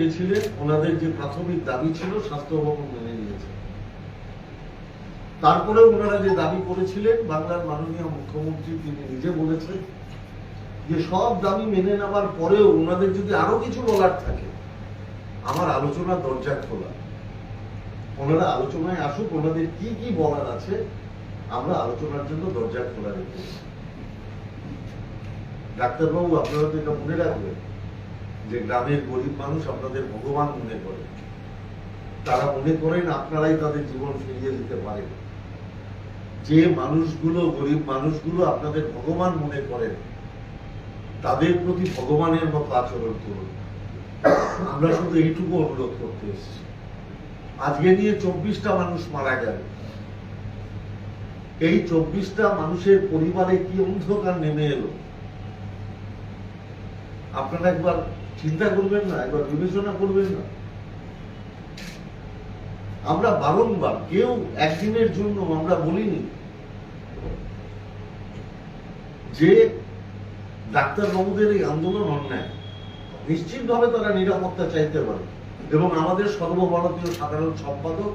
গেছিলেন ওনাদের যে প্রাথমিক দাবি ছিল, স্বাস্থ্য মেনে নিয়েছে। তারপরে ওনারা যে দাবি করেছিলেন, বাংলার মাননীয় মুখ্যমন্ত্রী, তিনি নিজে বলেছেন যে সব দাবি মেনে নেওয়ার পরেও ওনাদের যদি আরও কিছু বলার থাকে, আমার আলোচনার দরজা খোলা। ওনারা আলোচনায় আসুক, ওনাদের কি কি বলার আছে, আমরা আলোচনার জন্য দরজা খোলা রেখেছি ডাক্তারবাবু, আপনারা তো এটা মনে রাখবেন। যে গ্রামের গরিব মানুষ আপনাদের ভগবান মনে করে। তারা মনে করেন আপনারাই তাদের জীবন ফিরিয়ে দিতে পারেন। যে মানুষগুলো, গরিব মানুষগুলো আপনাদের ভগবান মনে করেন, তাদের প্রতি ভগবানের মতো আচরণ করুন। আমরা শুধু এইটুকু অনুরোধ করতে এসেছি। আজকে নিয়ে চব্বিশটা মানুষ মারা গেল। এই চব্বিশটা মানুষের পরিবারে কি অন্ধকার নেমে এলো? আপনারা একবার চিন্তা করবেন না, একবার বিবেচনা করবেন না। আমরা বারংবার, কেউ একদিনের জন্য আমরা বলিনি যে ডাক্তারবাবুদের এই আন্দোলন অন্যায়। নিশ্চিতভাবে তারা নিরাপত্তা চাইতে পারে। এবং আমাদের সর্বভারতীয় সাধারণ সম্পাদক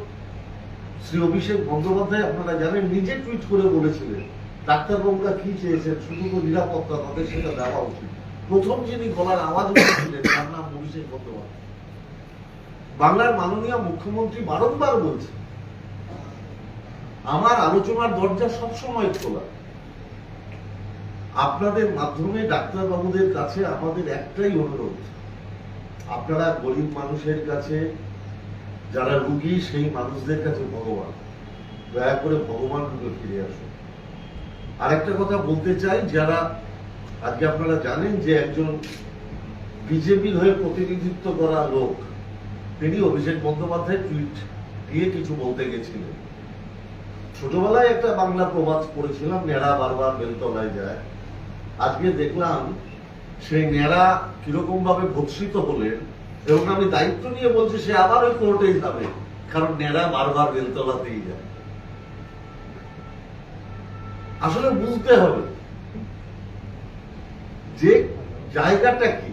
শ্রী অভিষেক বন্দ্যোপাধ্যায়, আপনারা জানেন, নিজে টুইট করে বলেছিলেন, ডাক্তারবাবুরা কি চেয়েছেন? শুধু তো নিরাপত্তা তাদের সেটা দেওয়া উচিত। প্রথম যিনি গলার আওয়াজ উঠেছিলেন, তার নাম অভিষেক বন্দ্যোপাধ্যায়। বাংলার মাননীয় মুখ্যমন্ত্রী বারংবার বলছে আমার আলোচনার দরজা সবসময় খোলা। আপনাদের মাধ্যমে ডাক্তারবাবুদের কাছে আমাদের একটাই অনুরোধ, আপনারা গরিব মানুষের কাছে, যারা রুগী, সেই মানুষদের কাছে ভগবান। দয়া করে ভগবান ফিরে আসুন। আরেকটা কথা বলতে চাই, যারা আজকে আপনারা জানেন যে একজন বিজেপির হয়ে প্রতিনিধিত্ব করা লোক, তিনি অভিষেক বন্দ্যোপাধ্যায় টুইট দিয়ে কিছু বলতে গেছিলেন। ছোটবেলায় একটা বাংলা প্রবাদ পড়েছিলাম, নেড়া বারবার বেলতলায় যায়। আজকে দেখলাম সেই নেড়া কীরকম ভাবে ভৎসিত হলেন এবং আমি দায়িত্ব নিয়ে বলছি সে আবার ওই কোর্টে যাবে, কারণ নেড়া বারবার বেলতলাতেই যায়। আসলে বুঝতে হবে যে জায়গাটা কি,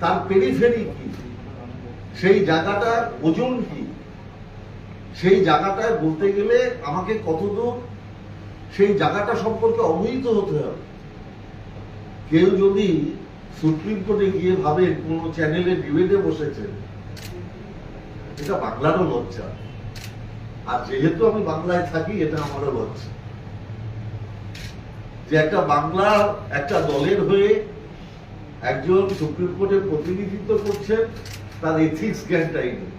তার পেরিফেরি কি, সেই জায়গাটার ওজন কি, সেই জায়গাটায় বলতে গেলে আমাকে কতদূর, সেই জায়গাটা সম্পর্কে অবহিত হতে হবে। কেউ যদি সুপ্রিম কোর্টে গিয়ে ভাবে কোন চ্যানেলে ডিবেটে বসেছেন, এটা বাংলারও লজ্জা। আর যেহেতু আমি বাংলায় থাকি, এটা আমারও লজ্জা। যে একটা বাংলা, একটা দলের হয়ে একজন সুপ্রিম কোর্টের প্রতিনিধিত্ব করছেন, তার এথিক্স জ্ঞানটাই নেই।